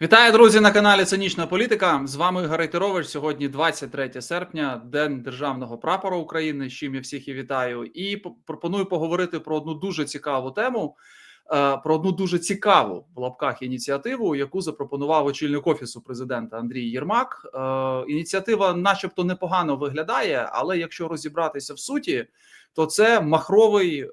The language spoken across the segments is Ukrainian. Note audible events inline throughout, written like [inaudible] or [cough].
Вітаю, друзі, на каналі Цинічна Політика. З вами Ігор Рейтерович. Сьогодні 23 серпня, День Державного прапора України. З чим я всіх і вітаю. І пропоную поговорити про одну дуже цікаву тему, е, про одну дуже цікаву в лапках ініціативу, яку запропонував очільник офісу президента Андрій Єрмак. Е, Ініціатива, начебто, непогано виглядає, але якщо розібратися в суті, то це махровий е,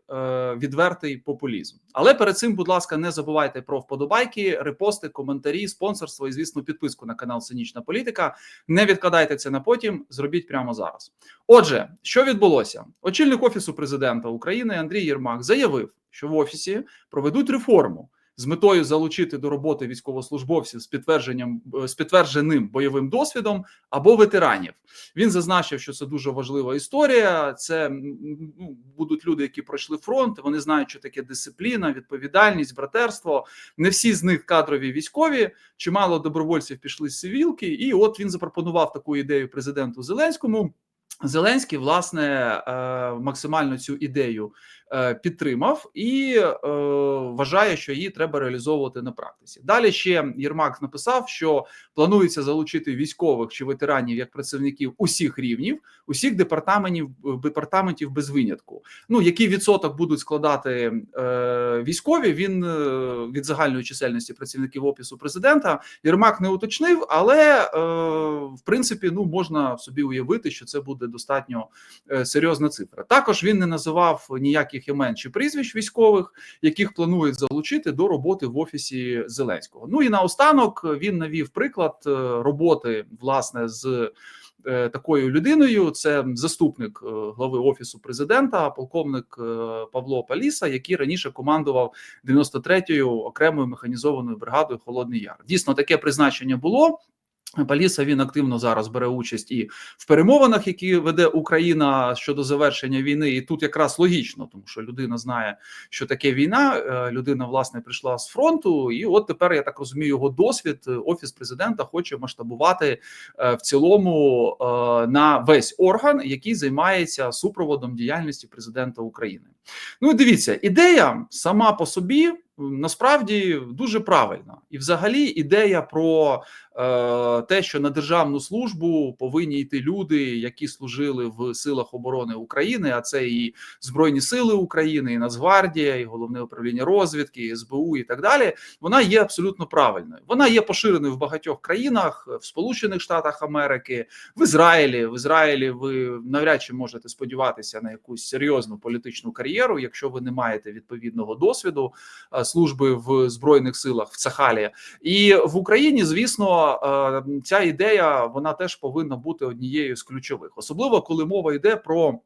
відвертий популізм. Але перед цим, будь ласка, не забувайте про вподобайки, репости, коментарі, спонсорство і, звісно, підписку на канал Цинічна Політика. Не відкладайте це на потім, зробіть прямо зараз. Отже, що відбулося? Очільник офісу президента України Андрій Єрмак заявив, що в офісі проведуть реформу. З метою залучити до роботи військовослужбовців з підтвердженням е, з підтвердженим бойовим досвідом або ветеранів. Він зазначив, що це дуже важлива історія. Це ну, будуть люди, які пройшли фронт. Вони знають, що таке дисципліна, відповідальність, братерство. Не всі з них кадрові військові. Чимало добровольців пішли з цивілки, і от він запропонував таку ідею президенту Зеленському. Зеленський власне е, максимально цю ідею е, підтримав і е, вважає, що її треба реалізовувати на практиці. Далі ще Єрмак написав, що планується залучити військових чи ветеранів як працівників усіх рівнів, усіх департаментів департаментів без винятку. Ну який відсоток будуть складати військові? Він від загальної чисельності працівників офісу президента Єрмак не уточнив, але в принципі ну можна собі уявити, що це буде достатньо е, серйозна цифра. Також він не називав ніяких імен чи прізвищ військових, яких планують залучити до роботи в офісі Зеленського. Ну і наостанок він навів приклад е, роботи власне з. е, Такою людиною це заступник е, глави офісу президента, полковник е, Павло Паліса, який раніше командував 93-ю окремою механізованою бригадою Холодний Яр. Дійсно, таке призначення було. Паліса він активно зараз бере участь і в перемовинах, які веде Україна щодо завершення війни. І тут якраз логічно, тому що людина знає, що таке війна. е, Людина власне прийшла з фронту, і от тепер я так розумію, його досвід е, офіс президента хоче масштабувати е, в цілому на весь орган, який займається супроводом діяльності президента України. Ну і дивіться, ідея сама по собі насправді дуже правильна, і взагалі ідея про е, те, що на державну службу повинні йти люди, які служили в силах оборони України, а це і Збройні Сили України, і Нацгвардія, і головне управління розвідки, і СБУ і так далі. Вона є абсолютно правильною. Вона є поширеною в багатьох країнах, в Сполучених Штатах Америки, в Ізраїлі. В Ізраїлі ви навряд чи можете сподіватися на якусь серйозну політичну кар'єру, якщо ви не маєте відповідного досвіду е, служби в збройних силах в Цахалі. І в Україні, звісно, е, ця ідея вона теж повинна бути однією з ключових, особливо коли мова йде про.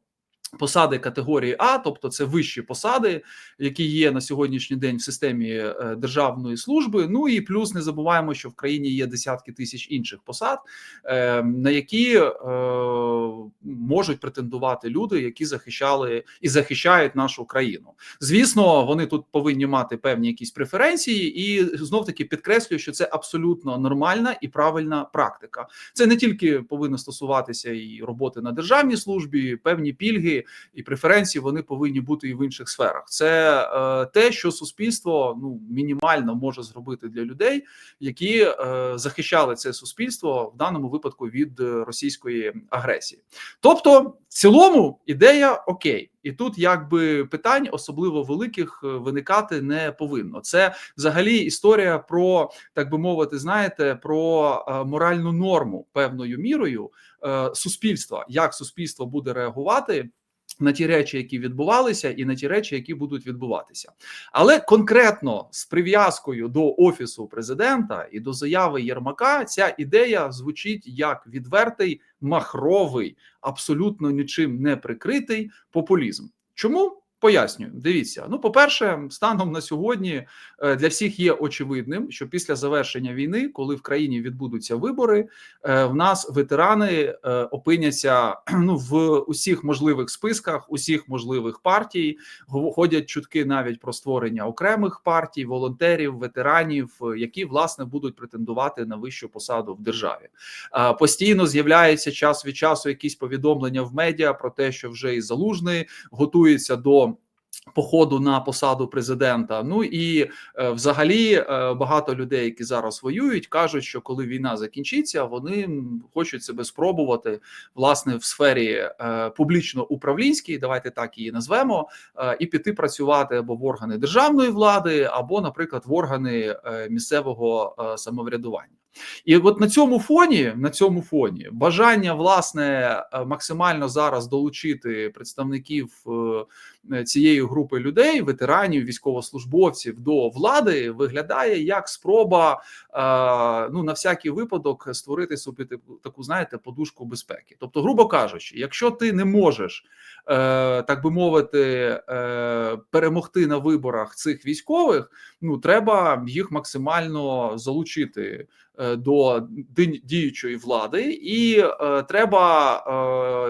Посади категорії А, тобто це вищі посади, які є на сьогоднішній день в системі е, державної служби. Ну і плюс не забуваємо, що в країні є десятки тисяч інших посад, е, на які е, можуть претендувати люди, які захищали і захищають нашу країну. Звісно, вони тут повинні мати певні якісь преференції, і знов таки підкреслюю, що це абсолютно нормальна і правильна практика. Це не тільки повинно стосуватися і роботи на державній службі, певні пільги і преференції вони повинні бути і в інших сферах. Це е, те, що суспільство ну мінімально може зробити для людей, які е, захищали це суспільство в даному випадку від російської агресії. Тобто, в цілому ідея окей, і тут якби питань особливо великих е, виникати не повинно. Це взагалі історія про так би мовити, знаєте, про е, моральну норму певною мірою е, суспільства, як суспільство буде реагувати. На ті речі, які відбувалися, і на ті речі, які будуть відбуватися, але конкретно з прив'язкою до офісу президента і до заяви Єрмака, ця ідея звучить як відвертий махровий, абсолютно нічим не прикритий популізм. Чому? Пояснюю, дивіться. Ну, по-перше, станом на сьогодні е, для всіх є очевидним, що після завершення війни, коли в країні відбудуться вибори, е, в нас ветерани е, опиняться [clears throat] ну в усіх можливих списках, усіх можливих партій. Ходять чутки навіть про створення окремих партій, волонтерів, ветеранів, які власне будуть претендувати на вищу посаду в державі. Постійно з'являється час від часу якісь повідомлення в медіа про те, що вже і залужний готується до Походу на посаду президента. Ну і е, взагалі е, багато людей, які зараз воюють, кажуть, що коли війна закінчиться, вони хочуть себе спробувати власне в сфері е, публічно-управлінській, давайте так її назвемо, е, і піти працювати або в органи державної влади, або, наприклад, в органи е, місцевого е, самоврядування. І от на цьому фоні, на цьому фоні, бажання власне е, максимально зараз долучити представників е, цієї групи людей, ветеранів, військовослужбовців до влади, виглядає як спроба е, ну на всякий випадок створити собі таку, знаєте, подушку безпеки. Тобто, грубо кажучи, якщо ти не можеш, е, так би мовити, е, перемогти на виборах цих військових, ну треба їх максимально залучити е, до діючої влади, і е, треба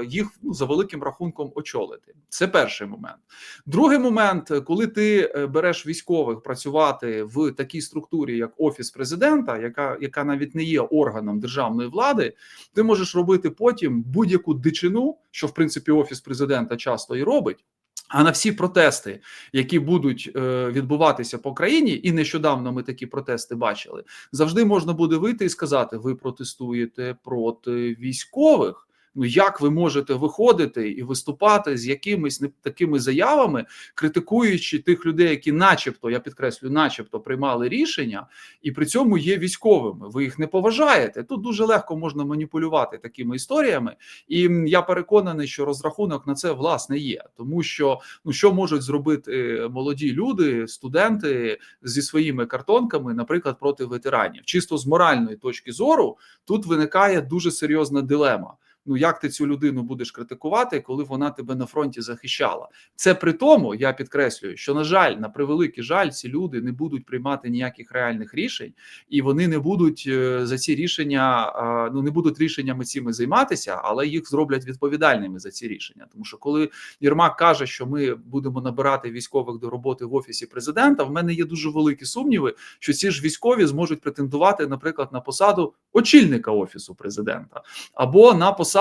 е, їх ну, за великим рахунком очолити. Це перший момент. Другий момент, коли ти е, береш військових працювати в такій структурі, як офіс президента, яка, яка навіть не є органом державної влади, ти можеш робити потім будь-яку дичину, що в принципі офіс президента часто і робить. А на всі протести, які будуть е, відбуватися по країні, і нещодавно ми такі протести бачили, завжди можна буде вийти і сказати: ви протестуєте проти військових. Ну як ви можете виходити і виступати з якимись не такими заявами, критикуючи тих людей, які, начебто, я підкреслю, начебто приймали рішення, і при цьому є військовими. Ви їх не поважаєте. Тут дуже легко можна маніпулювати такими історіями, і я переконаний, що розрахунок на це власне є, тому що ну що можуть зробити молоді люди, студенти зі своїми картонками, наприклад, проти ветеранів, чисто з моральної точки зору, тут виникає дуже серйозна дилема. Ну, як ти цю людину будеш критикувати, коли вона тебе на фронті захищала? Це при тому, я підкреслюю, що на жаль, на превеликий жаль, ці люди не будуть приймати ніяких реальних рішень, і вони не будуть е, за ці рішення, ну не будуть рішеннями цими займатися, але їх зроблять відповідальними за ці рішення. Тому що коли Єрмак каже, що ми будемо набирати військових до роботи в офісі президента, в мене є дуже великі сумніви, що ці ж військові зможуть претендувати, наприклад, на посаду очільника офісу президента або на посаду,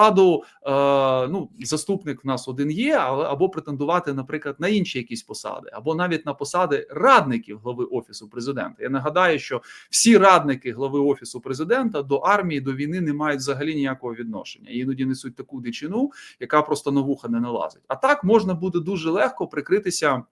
е, ну заступник в нас один є, але або претендувати, наприклад, на інші якісь посади, або навіть на посади радників глави офісу президента. Я нагадаю, що всі радники глави офісу президента до армії до війни не мають взагалі ніякого відношення. Іноді несуть таку дичину, яка просто на вуха не налазить. А так можна буде дуже легко прикритися.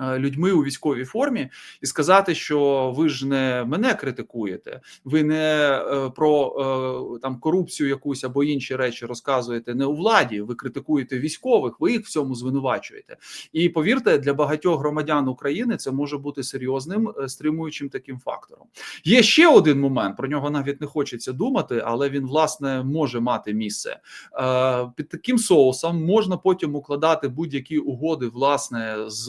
Е, Людьми у військовій формі і сказати, що ви ж не мене критикуєте, ви не е, про е, там корупцію якусь або інші речі розказуєте не у владі. Ви критикуєте військових, ви їх в цьому звинувачуєте. І повірте, для багатьох громадян України це може бути серйозним стримуючим таким фактором. Є ще один момент, про нього навіть не хочеться думати, але він власне може мати місце. Під таким соусом можна потім укладати будь-які угоди власне з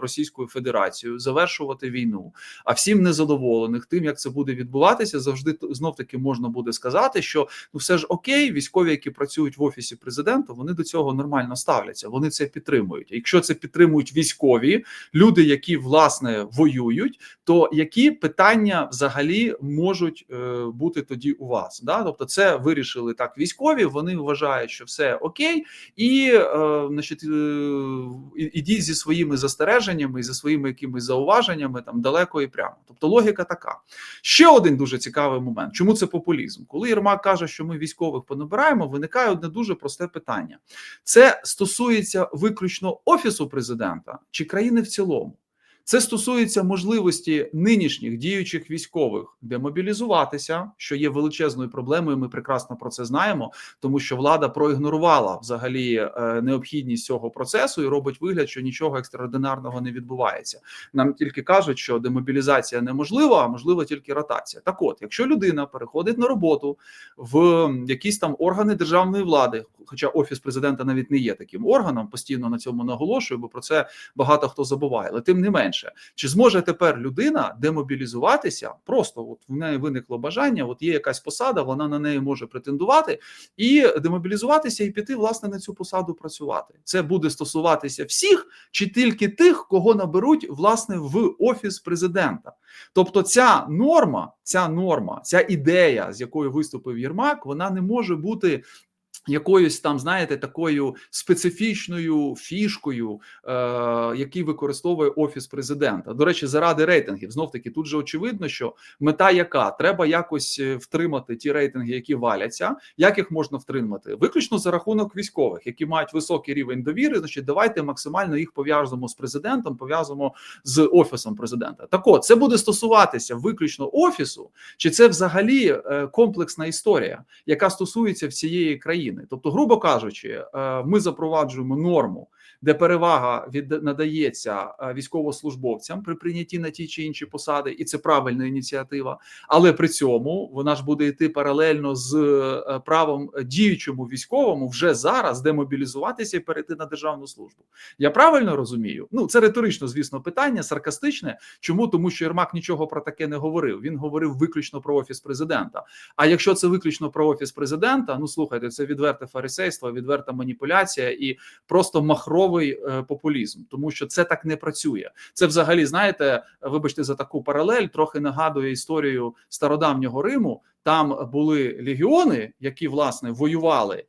Російською Федерацією, завершувати війну. А всім незадоволених тим, як це буде відбуватися, завжди знов таки можна буде сказати, що ну все ж окей, військові, які працюють в офісі президента, вони до цього нормально ставляться. Вони це підтримують. Якщо це підтримують військові люди, які власне воюють, то які питання взагалі можуть е, бути тоді у вас? Да? Тобто, це вирішили так військові. Вони вважають, що все окей, і е, значить, е, ідіть зі своїми застереженнями і за своїми якимись зауваженнями там далеко і прямо. Тобто логіка така. Ще один дуже цікавий момент. Чому це популізм? Коли Єрмак каже, що ми військових понабираємо, виникає одне дуже просте питання: це стосується виключно офісу президента чи країни в цілому. Це стосується можливості нинішніх діючих військових демобілізуватися, що є величезною проблемою. Ми прекрасно про це знаємо, тому що влада проігнорувала взагалі е, необхідність цього процесу і робить вигляд, що нічого екстраординарного не відбувається. Нам тільки кажуть, що демобілізація неможлива, а можлива тільки ротація. Так, от, якщо людина переходить на роботу в якісь там органи державної влади, хоча офіс президента навіть не є таким органом, постійно на цьому наголошую, бо про це багато хто забуває. Але тим не менше, чи зможе тепер людина демобілізуватися? Просто от в неї виникло бажання, от є якась посада, вона на неї може претендувати і демобілізуватися і піти власне на цю посаду працювати. Це буде стосуватися всіх чи тільки тих, кого наберуть власне в офіс президента. Тобто, ця норма, ця норма, ця ідея, з якою виступив Єрмак, вона не може бути Якоюсь там, знаєте, такою специфічною фішкою, е, який використовує офіс президента. До речі, заради рейтингів знов таки тут же очевидно, що мета яка треба якось е, втримати ті рейтинги, які валяться. Як їх можна втримати? Виключно за рахунок військових, які мають високий рівень довіри. Значить, давайте максимально їх пов'язуємо з президентом, пов'язуємо з офісом президента. Так от це буде стосуватися виключно офісу, чи це взагалі е, комплексна історія, яка стосується всієї країни. Тобто, грубо кажучи, е, ми запроваджуємо норму, де перевага від надається е, військовослужбовцям при прийнятті на ті чи інші посади, і це правильна ініціатива. Але при цьому вона ж буде йти паралельно з е, правом діючому військовому вже зараз демобілізуватися і перейти на державну службу. Я правильно розумію? Ну це риторично, звісно, питання саркастичне. Чому тому, що Єрмак нічого про таке не говорив? Він говорив виключно про офіс президента. А якщо це виключно про офіс президента, ну слухайте, це відверте фарисейство, відверта маніпуляція і просто махровий е, популізм, тому що це так не працює. Це взагалі знаєте, вибачте за таку паралель, трохи нагадує історію стародавнього Риму. Там були легіони, які власне воювали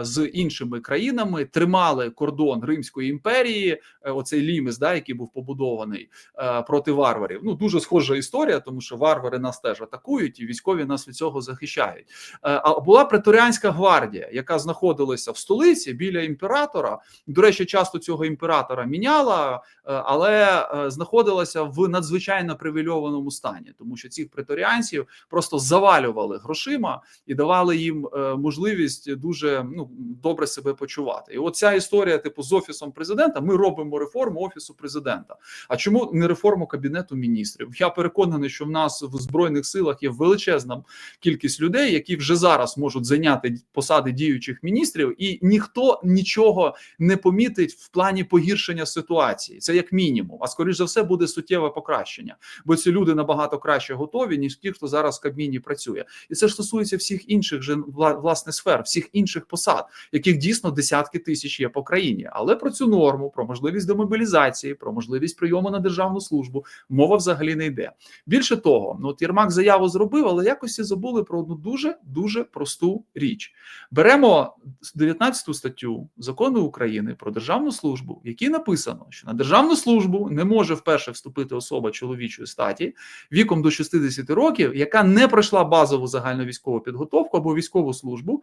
з іншими країнами тримали кордон Римської імперії. Е, оцей ліміс, да, який був побудований е, проти варварів. Ну дуже схожа історія, тому що варвари нас теж атакують, і військові нас від цього захищають. А була преторіанська гвардія, яка знаходилася в столиці біля імператора. До речі, часто цього імператора міняла, але знаходилася в надзвичайно привільованому стані, тому що цих преторіанців просто завалювали грошима і давали їм можливість дуже ну добре себе почувати. І оця історія, типу, з офісом президента, ми робимо реформу офісу президента. А чому не реформу кабінету міністрів? Я переконаний, що в нас в збройних силах є величезна кількість людей, які вже зараз можуть зайняти посади діючих міністрів, і ніхто нічого не помітить в плані погіршення ситуації. Це як мінімум. А скоріш за все буде суттєве покращення, бо ці люди набагато краще готові ніж ті, хто зараз в Кабміні працює, і це ж стосується всіх інших же власне сфер, всіх інших посад, яких дійсно десятки тисяч є по країні. Але про цю норму, про можливість демобілізації, про можливість прийому на державну службу мова взагалі не йде. Більше того, ну от Єрмак заяву зробив, але якось забули про одну дуже дуже просту річ. Беремо 19 статтю закону України про державну службу, в якій написано, що на державну службу не може вперше вступити особа чоловічої статі віком до 60 років, яка не пройшла базову загальну військову підготовку або військову службу,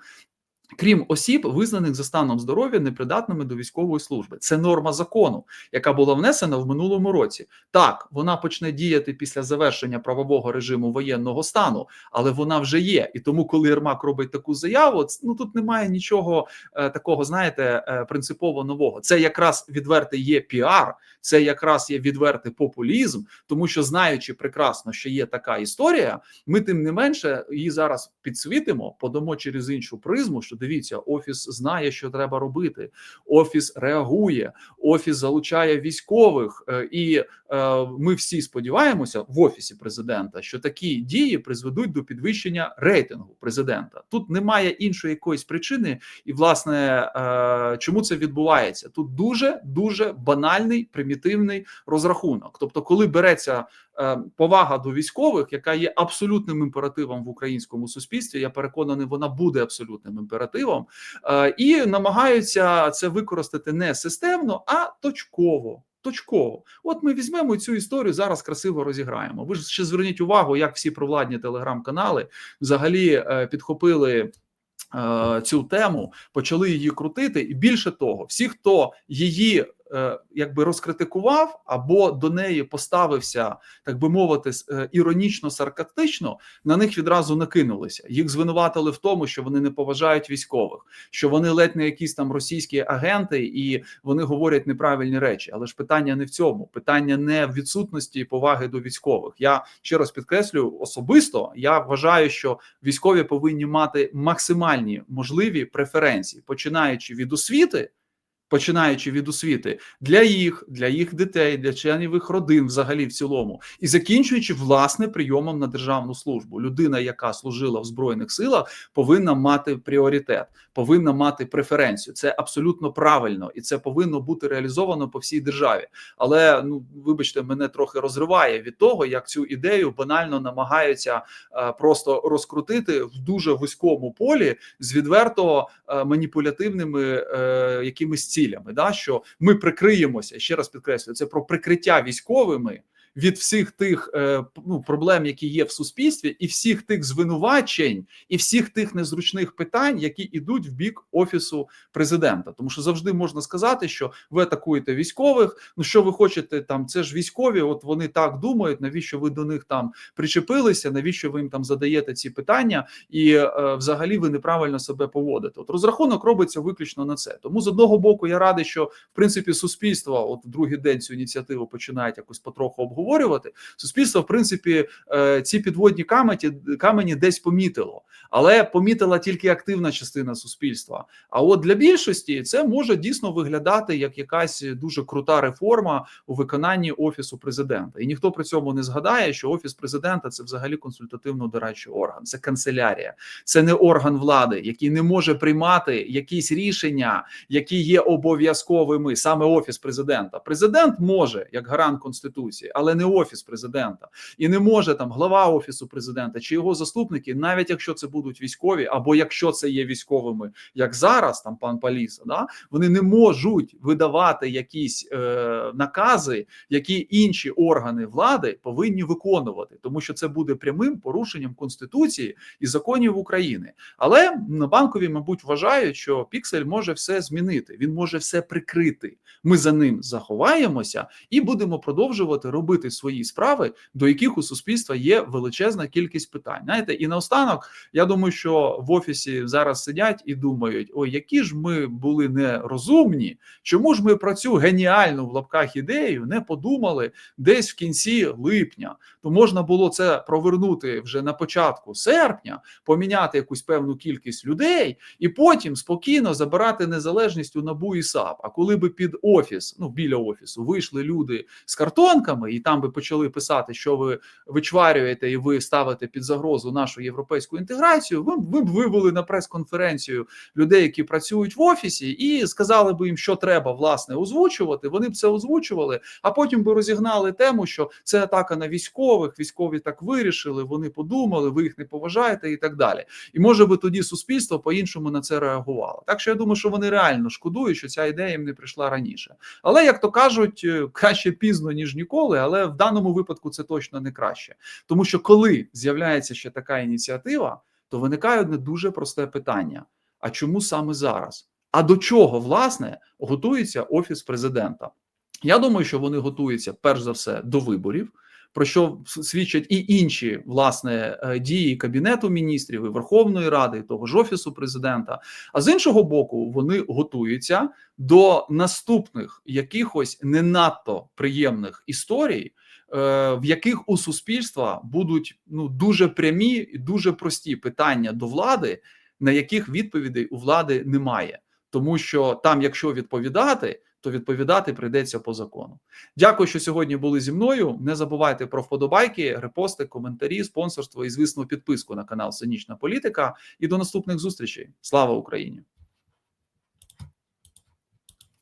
Крім осіб, визнаних за станом здоров'я непридатними до військової служби, це норма закону, яка була внесена в минулому році. Так, вона почне діяти після завершення правового режиму воєнного стану, але вона вже є. І тому, коли Єрмак робить таку заяву, ну тут немає нічого е, такого, знаєте, е, принципово нового. Це якраз відвертий є піар, це якраз є відвертий популізм, тому що знаючи прекрасно, що є така історія, ми тим не менше її зараз підсвітимо, подамо через іншу призму. що дивіться, офіс знає, що треба робити. Офіс реагує, офіс залучає військових, е, і е, ми всі сподіваємося в офісі президента, що такі дії призведуть до підвищення рейтингу президента. Тут немає іншої якоїсь причини, і власне е, чому це відбувається? Тут дуже дуже банальний примітивний розрахунок. Тобто, коли береться повага до військових, яка є абсолютним імперативом в українському суспільстві. Я переконаний, вона буде абсолютним імперативом, е, і намагаються це використати не системно, а точково. Точково, от ми візьмемо цю історію зараз красиво розіграємо. Ви ж ще зверніть увагу, як всі провладні телеграм-канали взагалі е, підхопили цю тему, почали її крутити, і більше того, всі, хто її Е, якби розкритикував або до неї поставився, так би мовити, е, іронічно саркастично, на них відразу накинулися. Їх звинуватили в тому, що вони не поважають військових, що вони ледь не якісь там російські агенти, і вони говорять неправильні речі. Але ж питання не в цьому. Питання не в відсутності поваги до військових. Я ще раз підкреслюю особисто. Я вважаю, що військові повинні мати максимальні можливі преференції, починаючи від освіти починаючи від освіти для їх, для їх дітей, для членів їх родин, взагалі в цілому, і закінчуючи власне прийомом на державну службу. Людина, яка служила в збройних силах, повинна мати пріоритет, повинна мати преференцію. Це абсолютно правильно, і це повинно бути реалізовано по всій державі. Але ну вибачте, мене трохи розриває від того, як цю ідею банально намагаються е, просто розкрутити в дуже вузькому полі з відверто е, маніпулятивними е, якимись цілями. Да, що ми прикриємося ще раз підкреслюю, це про прикриття військовими. Від всіх тих е, ну, проблем, які є в суспільстві, і всіх тих звинувачень, і всіх тих незручних питань, які йдуть в бік офісу президента, тому що завжди можна сказати, що ви атакуєте військових. Ну що ви хочете там? Це ж військові, от вони так думають. Навіщо ви до них там причепилися? Навіщо ви їм там задаєте ці питання? І е, взагалі ви неправильно себе поводите. От розрахунок робиться виключно на це. Тому з одного боку я радий, що в принципі суспільство, от другий день цю ініціативу починають якось потроху обговорювати. Суспільство, в принципі, е, ці підводні камені, камені десь помітило, але помітила тільки активна частина суспільства. А от для більшості це може дійсно виглядати як якась дуже крута реформа у виконанні офісу президента. І ніхто при цьому не згадає, що офіс президента це взагалі консультативно-дорадчий орган, це канцелярія, це не орган влади, який не може приймати якісь рішення, які є обов'язковими саме офіс президента. Президент може як гарант конституції, але не офіс президента, і не може там глава офісу президента чи його заступники, навіть якщо це будуть військові, або якщо це є військовими, як зараз там пан Паліса, да вони не можуть видавати якісь е, накази, які інші органи влади повинні виконувати, тому що це буде прямим порушенням конституції і законів України. Але на банкові, мабуть, вважають, що Піксель може все змінити. Він може все прикрити. Ми за ним заховаємося і будемо продовжувати робити свої справи, до яких у суспільства є величезна кількість питань. Знаєте, і наостанок, я думаю, що в офісі зараз сидять і думають: ой, які ж ми були нерозумні, чому ж ми про цю геніальну в лапках ідею не подумали десь в кінці липня? То можна було це провернути вже на початку серпня, поміняти якусь певну кількість людей, і потім спокійно забирати незалежність у набу і САП. А коли би під офіс, ну біля офісу, вийшли люди з картонками, і там би почали писати, що ви вичварюєте і ви ставите під загрозу нашу європейську інтеграцію, ви, ви б вивели на прес-конференцію людей, які працюють в офісі, і сказали би їм, що треба власне озвучувати. Вони б це озвучували, а потім би розігнали тему, що це атака на військових. Військові так вирішили. Вони подумали, ви їх не поважаєте, і так далі. І може би тоді суспільство по-іншому на це реагувало. Так що я думаю, що вони реально шкодують, що ця ідея їм не прийшла раніше. Але як то кажуть, е, краще пізно ніж ніколи. Але в даному випадку це точно не краще, тому що коли з'являється ще така ініціатива, то виникає одне дуже просте питання: а чому саме зараз? А до чого власне готується офіс президента? Я думаю, що вони готуються перш за все до виборів. Про що свідчать і інші власне е, дії кабінету міністрів і Верховної Ради, і того ж офісу президента. А з іншого боку, вони готуються до наступних якихось не надто приємних історій, е, в яких у суспільства будуть ну дуже прямі і дуже прості питання до влади, на яких відповідей у влади немає, тому що там, якщо відповідати то відповідати прийдеться по закону. Дякую, що сьогодні були зі мною. Не забувайте про вподобайки, репости, коментарі, спонсорство і, звісно, підписку на канал Синічна Політика. І до наступних зустрічей. Слава Україні!